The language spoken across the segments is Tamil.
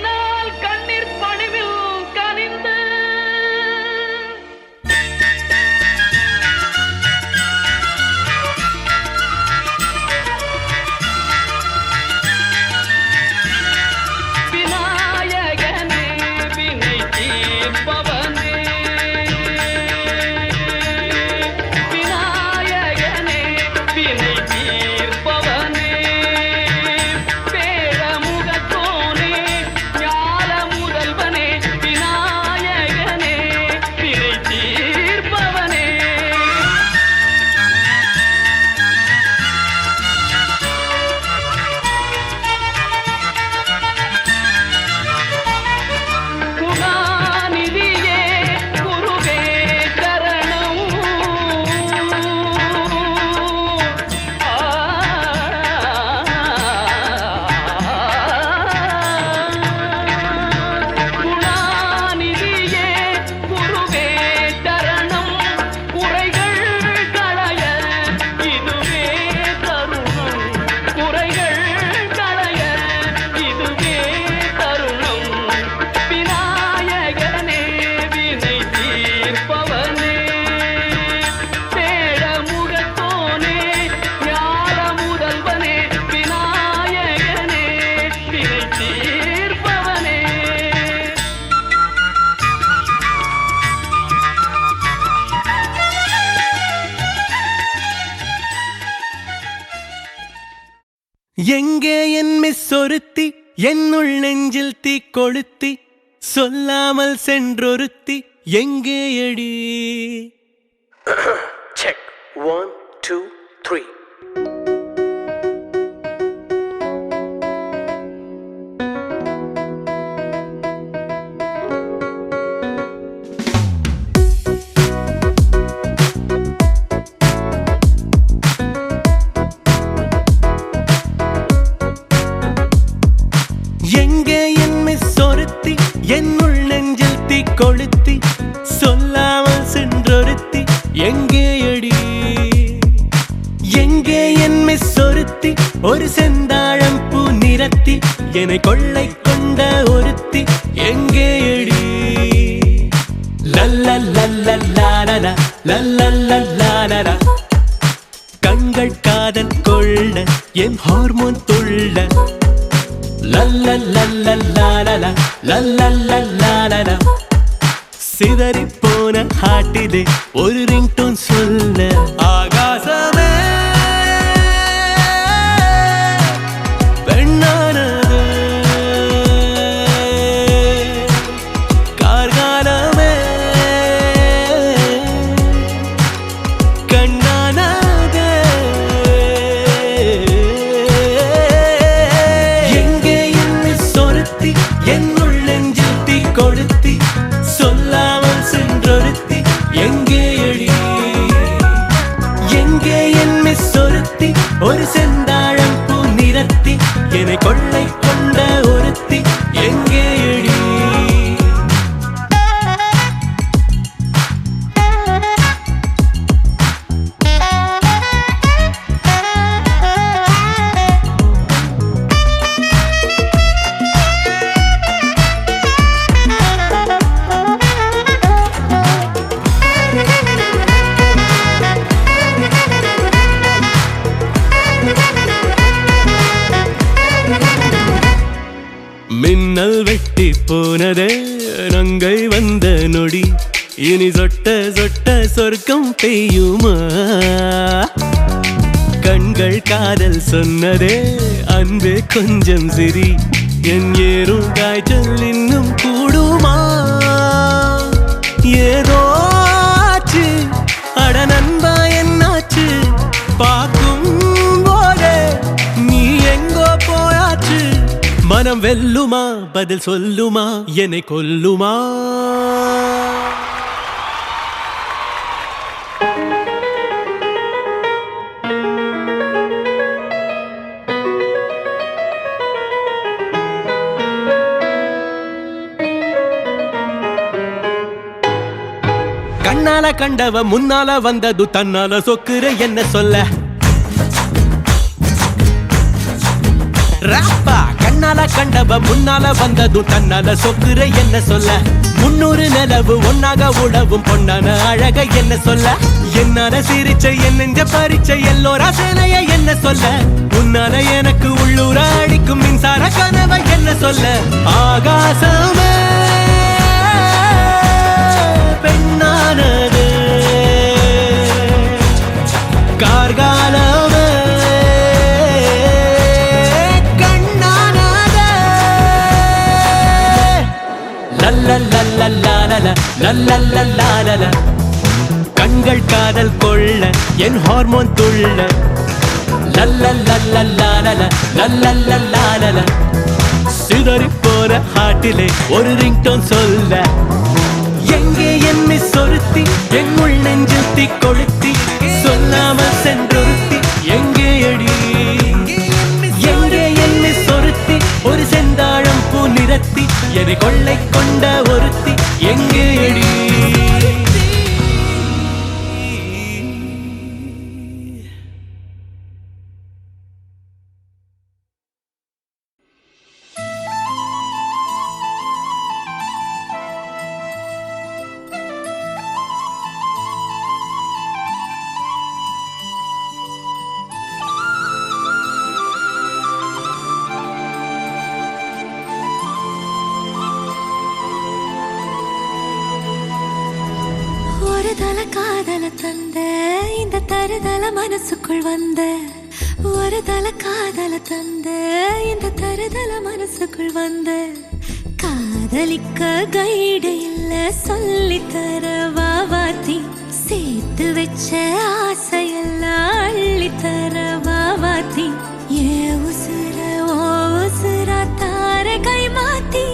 Marina. எங்கே என் மிஸ் ஒருத்தி? என்னுள் நெஞ்சில் தீ கொளுத்தி சொல்லாமல் சென்றொருத்தி எங்கே எடி? செக் ஒன் டூ த்ரீ எங்கே என் மிஸ் என்னுள் நெஞ்சில் தீ கொளுத்தி சொல்லாமல் சென்றொருத்தி எங்கே எடி எங்கே என் மிஸ் ஒரு செந்தாழம் பூ நிறத்தி என்னை கொள்ளை கொண்ட ஒருத்தி எங்கே எடி லல்லல்லல்லல்லாலலா, லல்லல்லல்லாலலா. கண்கள் காதல் கொள்ள என் ஹார்மோன் ஹாட்டிலே பெய்யுமா கண்கள் காதல் சொன்னதே அன்பு கொஞ்சம் சிரி. என் ஏறும் காய்ச்சல் இன்னும் கூடுமா? ஏதோ ஆச்சு. அட நண்பா என்னாச்சு? பார்க்கும் போதே நீ எங்கோ போயாச்சு. மனம் வெல்லுமா? பதில் சொல்லுமா? என்னை கொல்லுமா? கண்டவ முன்னால வந்தது தன்னால சொக்குற என்ன சொல்ல? ராப்பா கண்ணால கண்டவ முன்னால வந்தது தன்னால சொக்குற என்ன சொல்ல? முன்னூறு நிலவு ஒன்னாக உழவும் பொன்னான அழக என்ன சொல்ல? என்னால சிரிச்ச என் நெஞ்ச பறிச்ச எல்லோரா சேனைய என்ன சொல்ல? உன்னால எனக்கு உள்ளூர அடிக்கும் மின்சார கனவை என்ன சொல்ல? ஆகாசமே லல்லல்லாலல கண்கள் காதல் கொள்ள என் ஹார்மோன் துள்ள. லல்லல்லாலல லல்லல்லாலல சிதறி போற ஹாட்டிலே ஒரு ரிங்டோன் சொல்ல. எங்கே என்னை சொருத்தி என் உள் நெஞ்சில் தீ கொளுத்தி சொல்லாமல் சென்றொருத்தி எங்கே அடி எங்கே என்னை சொருத்தி ஒரு செந்தாழம் பூ நிறத்தி. என்னை கொள்ளை கொண்ட ஒருத்தி எங்கே மனசுக்குள் வந்த காதலிக்க கைடு இல்ல சொல்லி தர வாத்தி? சேர்த்து வச்ச ஆசையெல்லாம் அள்ளி தர வாத்தி? ஏ உசுர ஓ உசுரா தார கை மாத்தி.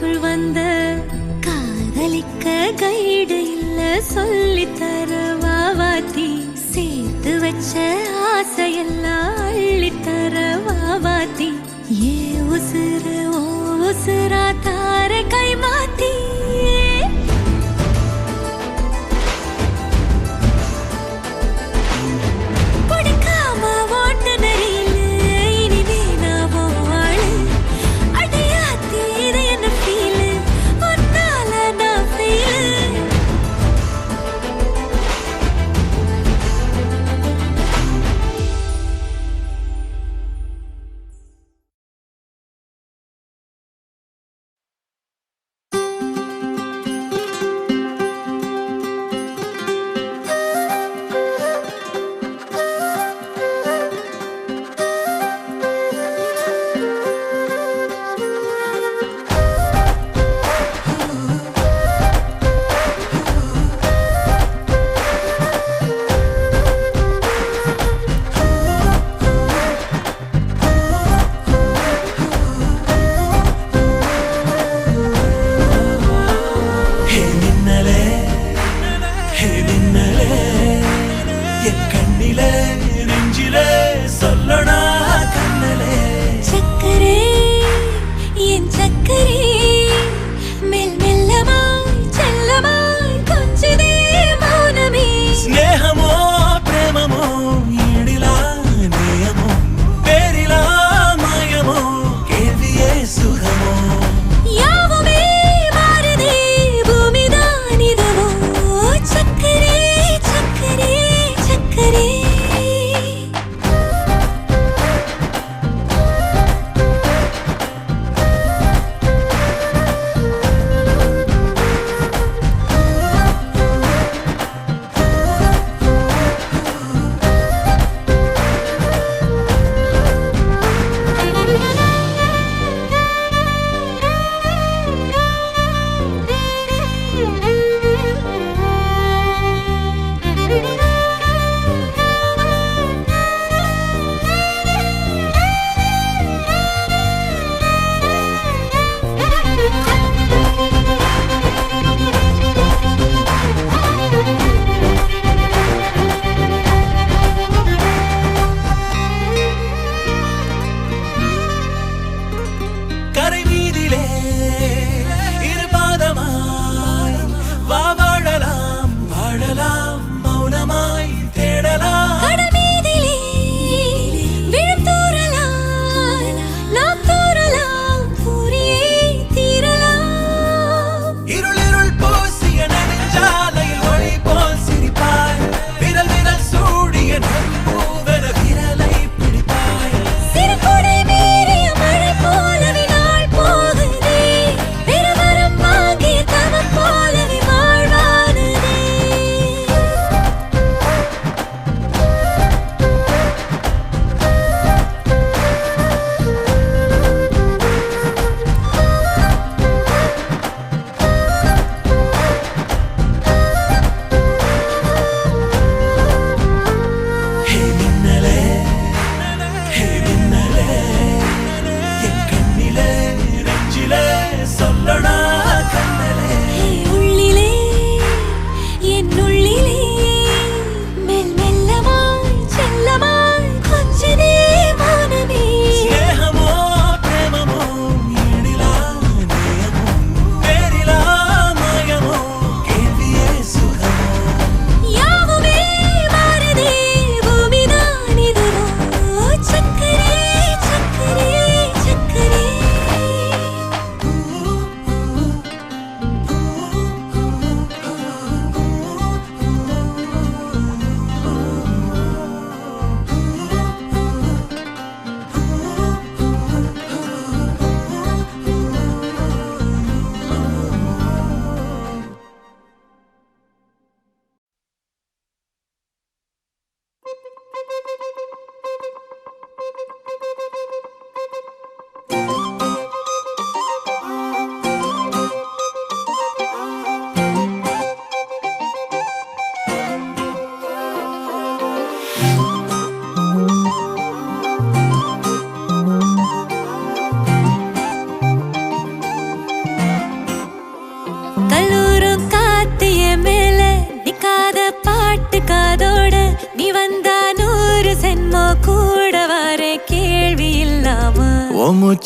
எனக்குள் வந்த காதலிக்க கைடு இல்ல சொல்லி தர வாவாத்தி சேர்த்து வச்ச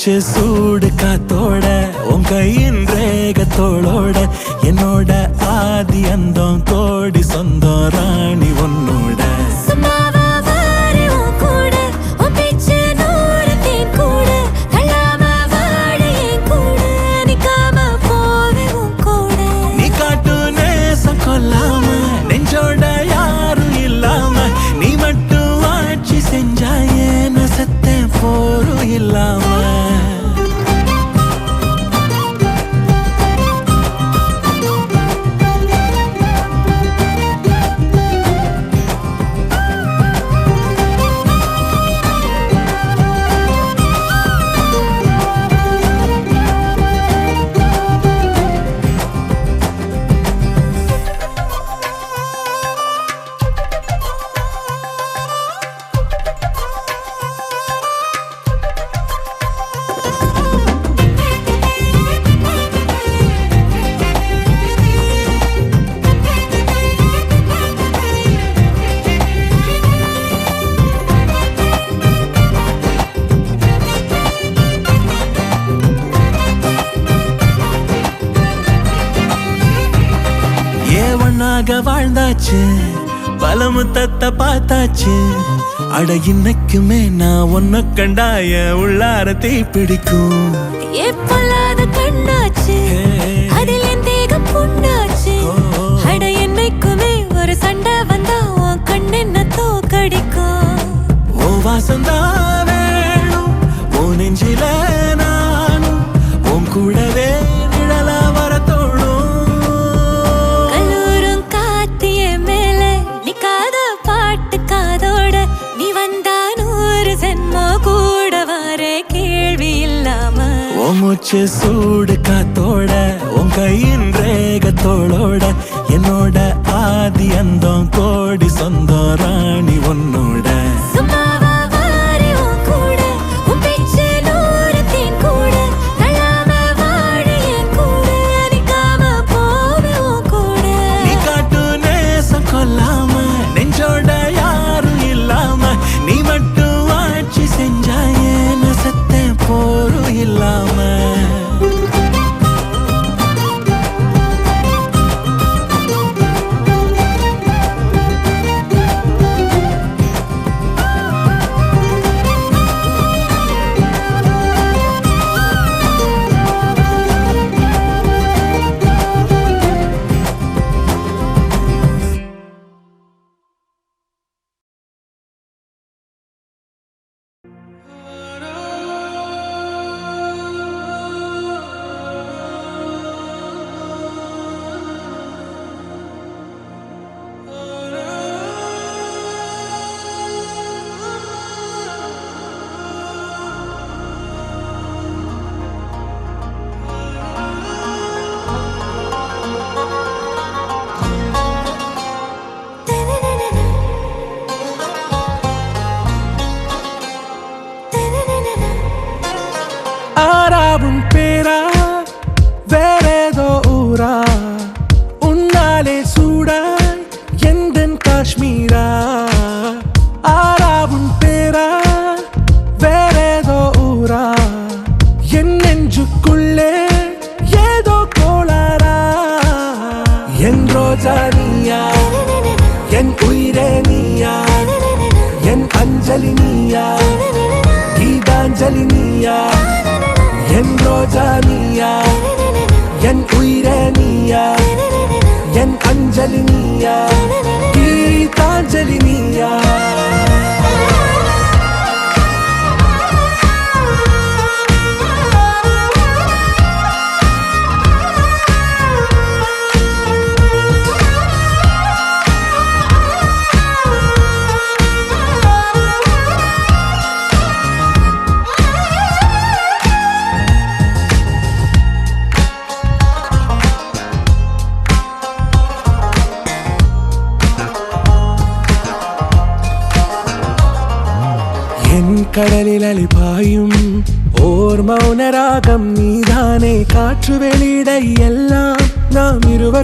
மூச்சு சூடு காத்தோட உன் கையின் ரேகத்தோளோட என்னோட ஆதி அந்தம் கோடி சொந்தம் ராணி உன்னோட. சும்மாவா வாரு உன் கூட ஒன்னாக வாழ்ந்தாச்சு. பல முத்தத்தை பார்த்தாச்சு. அட இன்னைக்குமே நான் ஒன்ன கண்டாய உள்ளார தீ பிடிக்கும் ஏன் பொல்லாத கண்ணாச்சு அதில் என் தேகம் புண்ணாச்சு. அட என்னைக்குமே ஒரு சண்டை வந்தா உன் கண்ணென்ன தோக்கடிக்கும். ஓ வாசந்தான் ஓ மூச்சு சூடு காத்தோட உன் கையின் ரேகத்தோளோட என்னோட ஆதி அந்தம் கோடி சொந்தம் ராணி உன்னோட.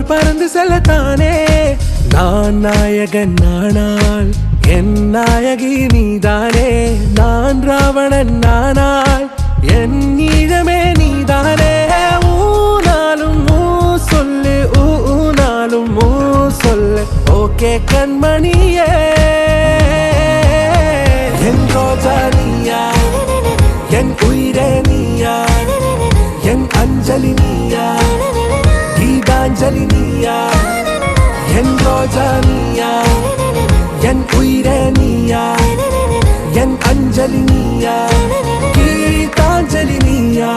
பறந்து செல்லத்தானே. நான் நாயகன் நானால் என் நாயகி நீதானே. நான் ராவணன் நானால் என் நீழமே நீதானே. ஊனாலும் ஊ சொல்லு ஊனாலும் ஊ சொல்லு. ஓகே கண்மணியே ரோஜா நீயா என் உயிரே நீயா. என் அஞ்சலி நீயா. கீதாஞ்சலி நீயா.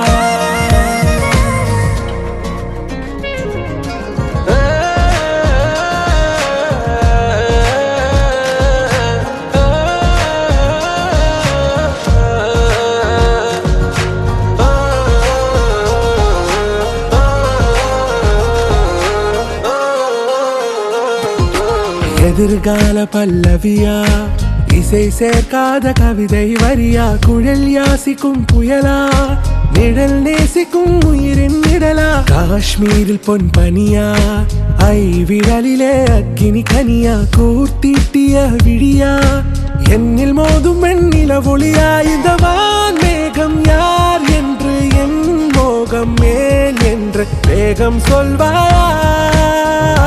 எதிர்கால பல்லவியா? இசை சேர்க்காத கவிதை வரியா? குழல் யாசிக்கும் புயலா? நிழல் நேசிக்கும் உயிரின் நிழலா? காஷ்மீரில் பொன் பனியா? ஐ விரலிலே அக்கினி கனியா? கூர்த்தீட்டிய விழியா? என்னில் மோதும் வெண்ணில ஒளியா? இந்த வான் மேகம் யார் என்று என் மோகம் மேல் என்று வேகம் சொல்வாயா?